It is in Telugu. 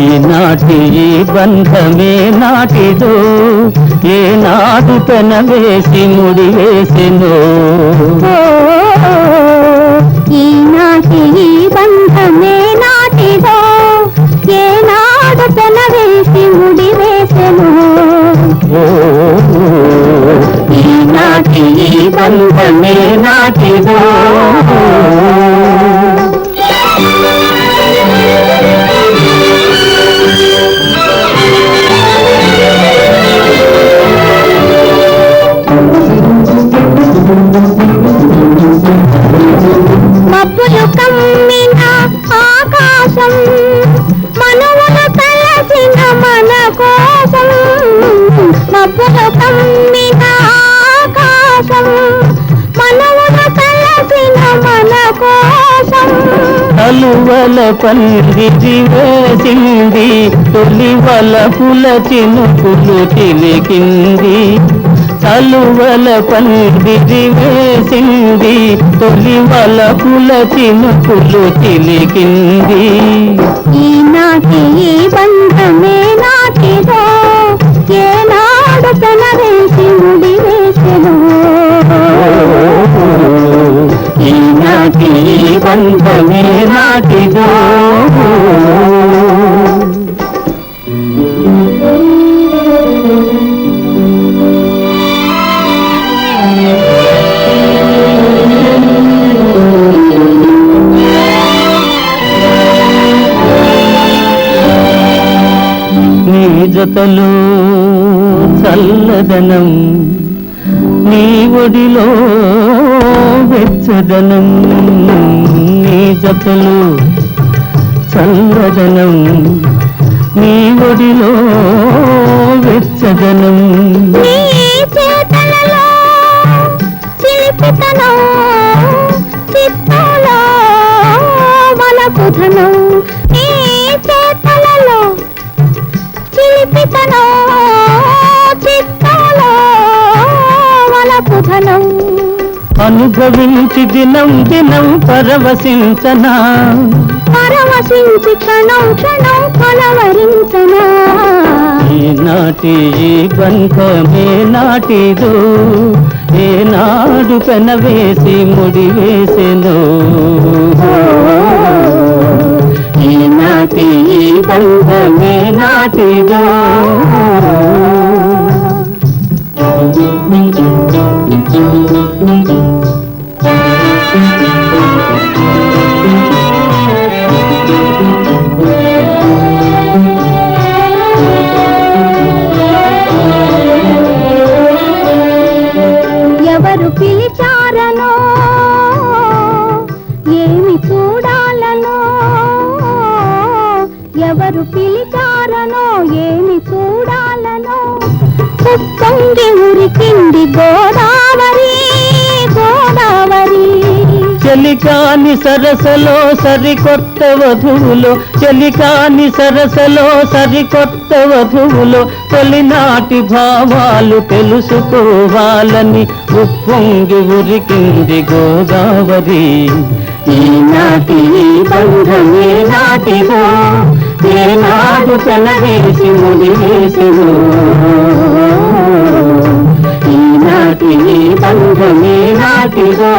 ఈనాటి ఈ బంధమే నాటిదో? ఏనాడు తన వేసి ముడి వేసెను? ఈనాటి ఈ బంధమే నాటిదో? ఏనాడు తన వేసి ఈ బంధమే నాటిదో కలువల పందిరి వేసింది తొలి వలపుల చినుకులు చిలికింది. కలువల పందిరి వేసింది తొలి వలపుల చినుకులు చిలికింది. ఈనాటి ఈ బంధమే నాటిదో ఏనాడు తన వేసి ముడి వేసెను ఈనాటి ఈ బంధమే నాటిదో నీ జతలో చల్లదనం నీ ఒడిలో వెచ్చదనం నీ జతలు చల్లదనం నీ ఒడిలో వెచ్చదనం. చిలిపితనం చిత్తంలో వలపుధనం. నీ అనుభవించి దినం దినం పరవశించనా? పరవశించి క్షణం క్షణం కలవరించనా ఈనాటి ఈ బంధమే నాటిదో ఏనాడు పెనవేసి ముడి వేసెను ఈనాటి ఈ బంధమే నాటిదో ఏమి చూడాలనో? ఎవరు పిలిచారనో? ఏమి చూడాలనో? ఉప్పొంగి ఉరికింది గోదావరి గోదావరి. చెలికాని సరసలో సరికొత్త వధువులు చెలికాని సరసలో సరికొత్త వధువులు తొలినాటి భావాలు తెలుసుకోవాలని ఉప్పొంగి ఉరికింది గోదావరి. ఈనాటి ఈ బంధమే నాటిదో ఏనాడు పెనవేసి ముడివేసెను ఈనాటి బంధమే నాటిదో